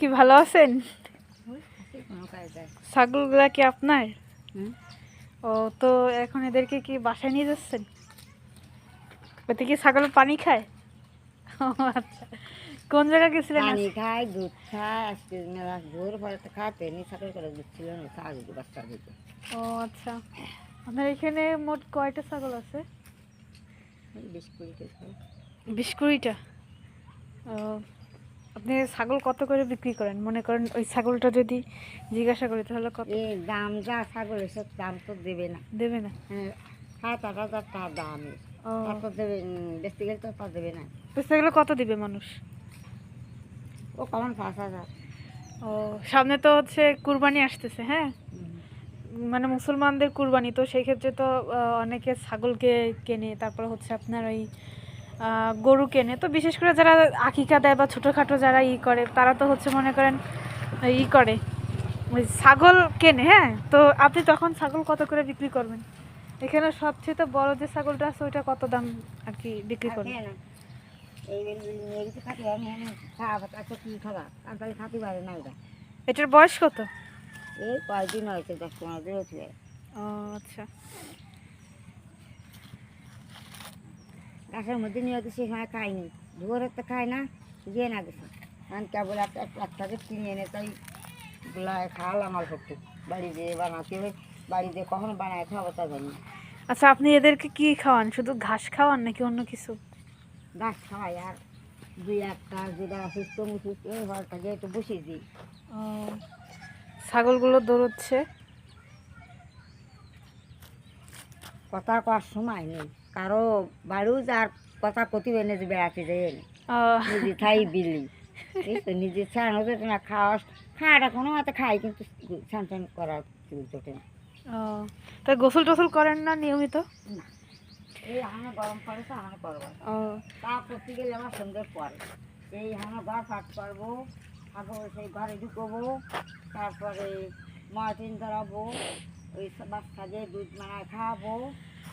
কি ভালো আছেন? ছাগলগুলা কি আপনার? ও তো এখন এদেরকে কি বাসায় নিয়ে যাচ্ছেন? ওতে কি ছাগল পানি খায়? ও আচ্ছা। কোন জায়গায় গেছিলেন পানি খায় দুধ খায় আজকে মেলা ভোর পরে তো খাতে নি ছাগল করে দুধ ছিল না চা বাচ্চা দিতে। ও আচ্ছা। আপনার এখানে মোট কয়টা ছাগল আছে? বিশ কুড়ি কেজি বিশ কুড়িটা? ও আপনি ছাগল কত করে বিক্রি করেন? মনে করেন ওই ছাগলটা যদি জিজ্ঞাসা করি তাহলে কত? এই দাম যা ছাগল এসব দাম তো দেবে না। দেবে না? হ্যাঁ সাত আট হাজার টাকা দাম। ও। দেবে উম, বেচতে গেলে তো তা দেবে না। তো সেগুলো কত দিবে মানুষ? ও কেমন পাঁচ হাজার। ও সামনে তো হচ্ছে কুরবানি আসতেছে হ্যাঁ? মানে মুসলমানদের কুরবানি তো সেই ক্ষেত্রে তো আহ, অনেকে ছাগলকে কেনে তারপর হচ্ছে আপনার ওই গরু কেনে। তো বিশেষ করে যারা আকিকা দেয় বা ছোটোখাটো যারা ই করে তারা তো হচ্ছে মনে করেন ই করে। ওই ছাগল কেনে হ্যাঁ? তো আপনি তখন ছাগল কত করে বিক্রি করবেন? এখানে সবচেয়ে তো বড় যে ছাগলটা আছে ওইটা কত দাম আর কি বিক্রি করবেন? এটার বয়স কত? এই কয়েকদিন হয়েছে দশ পনেরো দিন আচ্ছা। গাছের মধ্যে নিয়ে গেছে সেখানে খাইনি দুয়ারে তো খায় না গিয়ে না গেছে। কারণ কেবল একটা একটাকে কিনে এনে তাই গুলায় খাওয়ালাম অল্প একটু বাড়িতে বানাতে হবে। বাড়িতে কখন বানায় খাব তা জানি। আচ্ছা আপনি এদেরকে কি খাওয়ান? শুধু ঘাস খাওয়ান নাকি অন্য কিছু? গাছ খাওয়াই আর দুই একটা যেটা সুস্থ মুসুস্থ ঘরটাকে একটু বসিয়ে দিই। ছাগলগুলো দৌড়চ্ছে? কথা কওয়ার সময় নেই। কারও বাড়িও যার কথা কতি এনে যে বেড়াতে যায় ও, নিজে খাই বিলি। এই তো নিজে ছান হতে না খাওয়া খাওয়াটা কোনো মতে খাই কিন্তু ছান ছান করার জোটে না তা গোসল টোসল করেন না নিয়মিত? না। এই হানা গরম পড়ে তো হানা করব ও তা করতে গেলে আমার সন্ধ্যের পরে এই হানা ঘর ফাট করব তারপরে সেই ঘরে ঢুকবো তারপরে মাটিন ধরাবো ওই সব বাচ্চাদের দুধ মারা খাওয়াবো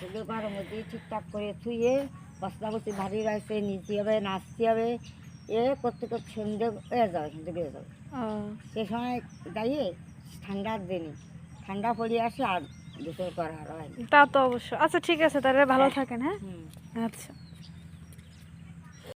ওদের ঘরের মধ্যে ঠিকঠাক করে থুয়ে বস্তা বস্তি ভারী রয়েছে নিতে হবে নাচতে হবে। এ করতে করতে সন্ধ্যে হয়ে যাবে সন্ধ্যে বেড়ে যাবে সে সময় দাঁড়িয়ে ঠান্ডার দিনে। ঠান্ডা পড়ে আসে আর দুপুর করা হয় তা তো অবশ্য। আচ্ছা ঠিক আছে তাহলে ভালো থাকেন হ্যাঁ? আচ্ছা।